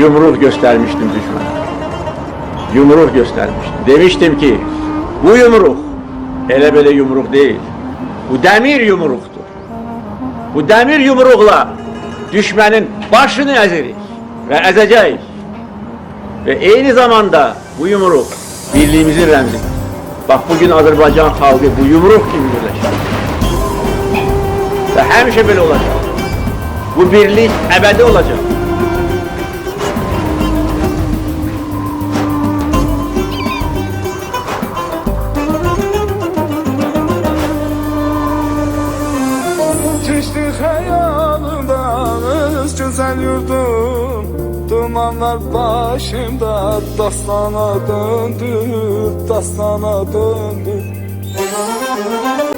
yumruk göstermiştim düşmana. Yumruk göstermiştim. Demiştim ki bu yumruk hele böyle yumruk değil. Bu demir yumruktur. Bu demir yumrukla düşmanın başını ezeriz ve ezeceğiz. Ve aynı zamanda bu yumruk birliğimizin remzidir. Bak bugün Azerbaycan halkı bu yumruk gibi birleşir. Ve hemşe böyle olacak. Bu birlik ebedi olacak. Güzel yurdum Dumanlar başımda dastana döndü Dastana döndü. Dumanlı